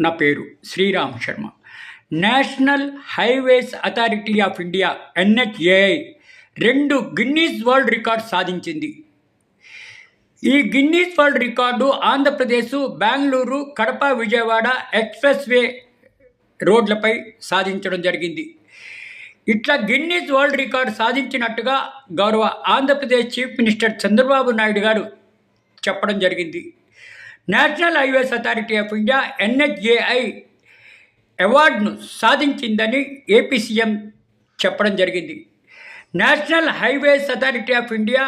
నా పేరు Sriram Sharma. National highways authority of India NHAI రెండు గిన్నీస్ వరల్డ్ రికార్డ్ సాధించింది. ఈ Guinness world record Andhra Pradesh Bengaluru Kadapa Vijayawada expressway రోడ్లపై సాధించడం జరిగింది. ఇట్లా గిన్నీస్ వరల్డ్ రికార్డు సాధించినట్టుగా గౌరవ ఆంధ్రప్రదేశ్ చీఫ్ మినిస్టర్ చంద్రబాబు నాయుడు గారు చెప్పడం జరిగింది. National highways authority of India NHAI అవార్డును సాధించిందని ఏపీ సీఎం చెప్పడం జరిగింది. National highways authority of India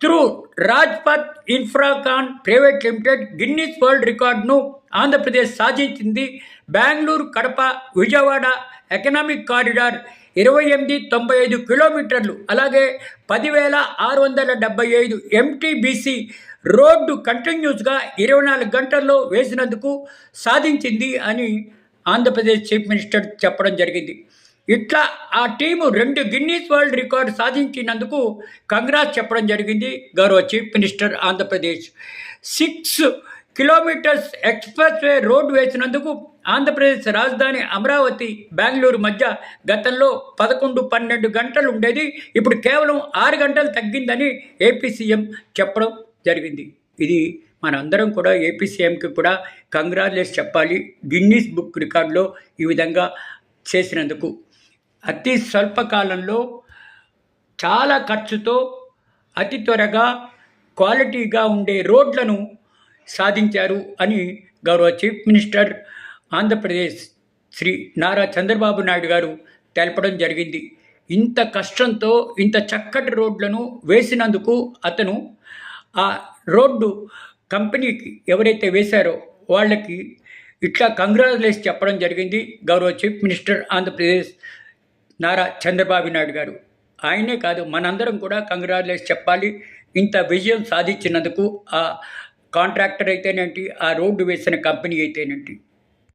through Rajpath Infracon private limited Guinness world రికార్డును ఆంధ్రప్రదేశ్ సాధించింది. బెంగళూరు కడప విజయవాడ ఎకనామిక్ కారిడార్ ఇరవై ఎనిమిది తొంభై ఐదు కిలోమీటర్లు అలాగే పదివేల ఆరు వందల డెబ్బై ఐదు ఎంటీబీసీ రోడ్డు కంటిన్యూస్గా ఇరవై నాలుగు గంటల్లో వేసినందుకు సాధించింది అని ఆంధ్రప్రదేశ్ చీఫ్ మినిస్టర్ చెప్పడం జరిగింది. ఇట్లా ఆ టీము రెండు గిన్నీస్ వరల్డ్ రికార్డు సాధించినందుకు కంగ్రాస్ చెప్పడం జరిగింది. గౌరవ chief minister Andhra Pradesh. Six kilometres expressway road వేసినందుకు Andhra Pradesh రాజధాని అమరావతి బెంగళూరు మధ్య గతంలో పదకొండు పన్నెండు గంటలు ఉండేది ఇప్పుడు కేవలం ఆరు గంటలు తగ్గిందని ఏపీ సీఎం చెప్పడం జరిగింది. ఇది మనందరం కూడా ఏపీ సీఎంకి కూడా కంగ్రాచులేట్స్ చెప్పాలి. గిన్నీస్ బుక్ రికార్డులో ఈ విధంగా చేసినందుకు. అతి స్వల్ప కాలంలో చాలా ఖర్చుతో అతి త్వరగా క్వాలిటీగా ఉండే రోడ్లను సాధించారు అని గౌరవ చీఫ్ మినిస్టర్ ఆంధ్రప్రదేశ్ శ్రీ నారా చంద్రబాబు నాయుడు గారు తెలపడం జరిగింది. ఇంత కష్టంతో ఇంత చక్కటి రోడ్లను వేసినందుకు అతను ఆ రోడ్డు కంపెనీకి ఎవరైతే వేశారో వాళ్ళకి ఇట్లా కంగ్రాచులేస్ చెప్పడం జరిగింది గౌరవ చీఫ్ మినిస్టర్ ఆంధ్రప్రదేశ్ నారా చంద్రబాబు నాయుడు గారు. ఆయనే కాదు మనందరం కూడా కంగ్రాచులేస్ చెప్పాలి. ఇంత విజయం సాధించినందుకు ఆ కాంట్రాక్టర్ అయితేనేంటి? ఆ రోడ్డు వేసిన కంపెనీ అయితేనేంటి?